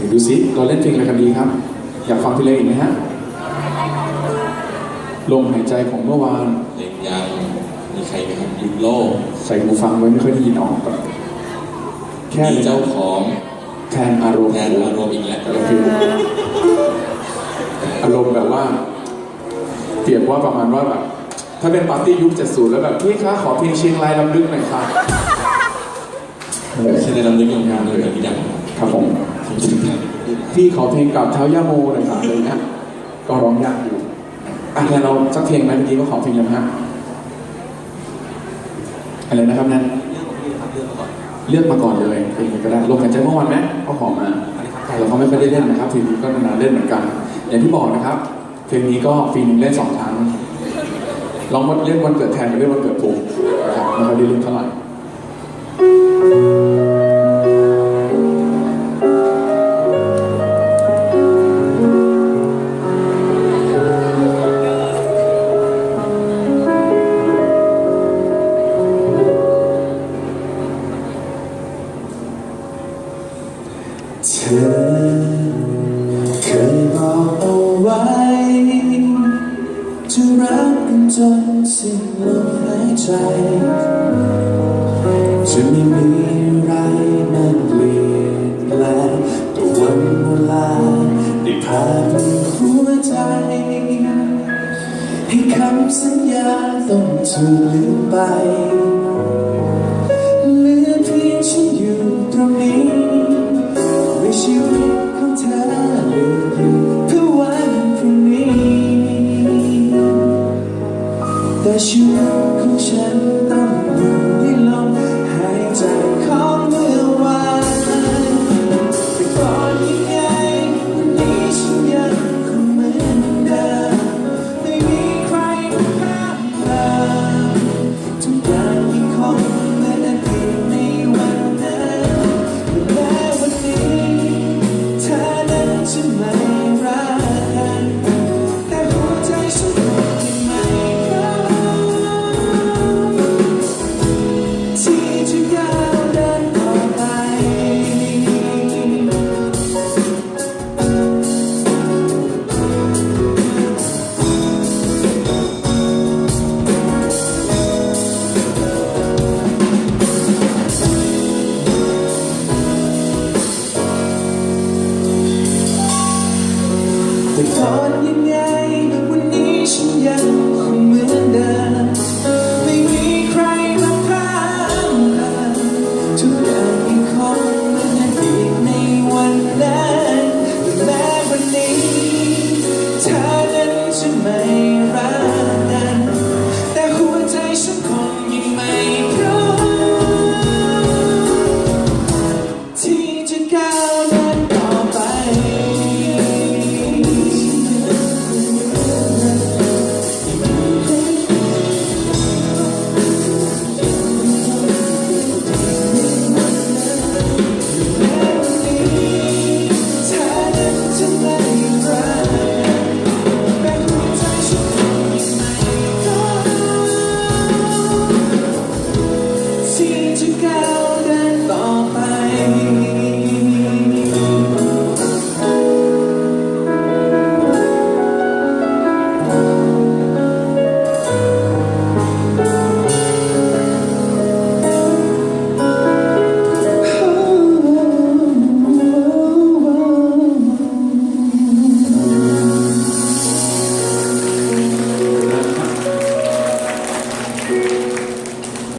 ดี๋ยวดูซิเราเล่นเพลงอะไรกันดีครับ อยากฟังเพลงอีกไหมฮะลมหายใจของเมื่อวานเพลงยังมีใครไหมครับยุดโลกใส่หูฟังไว้ไม่ค่อยได้ยินออกแบบแค่มีเลยเจ้าของแทนอารมณ์แทนอารมณ์อีกแล้วก็คืออารมณ์แบบว่า เปรียบว่าประมาณว่าแบบถ้าเป็นปาร์ตี้ยุค70แล้วแบบพี่คะขอเพลงเชียงรายลำลึกหน่อยค่ะเออใช่ในลำลึกของงานเลยกับพี่ดัง ครับผมพี่ขอเพลงกับเท้าย่าโมหน่อยครับอะไรเงี้ยก็ร้องยากอยู่อะแล้วเราสักเพลงไหมเมื่อกี้ก็ขอเพลงเลยนะฮะอะไรนะครับนั่นเลือกมาก่อนเลยเพลงก็ได้ลงกันใจเมื่อวันไหมก็ขอมาแต่เขาไม่ได้เล่นนะครับทีนี้ก็นานเล่นเหมือนกัน อย่างที่บอกนะครับเพลงนี้ก็ปีนึงเล่นสองครั้งลองมาเล่นวันเกิดแทนไปเล่นวันเกิดผมนะครับไม่ค่อยได้เล่นเท่าไหร่ สิ้นลมหายใจ จะไม่มีอะไรนั้นเปลี่ยนแปลงแต่วันเวลาได้ผ่านหัวใจ ให้คำสัญญาต้องถูกลืมไป ชีวิตของฉันต้องอยู่ในลมหายใจของ Because you.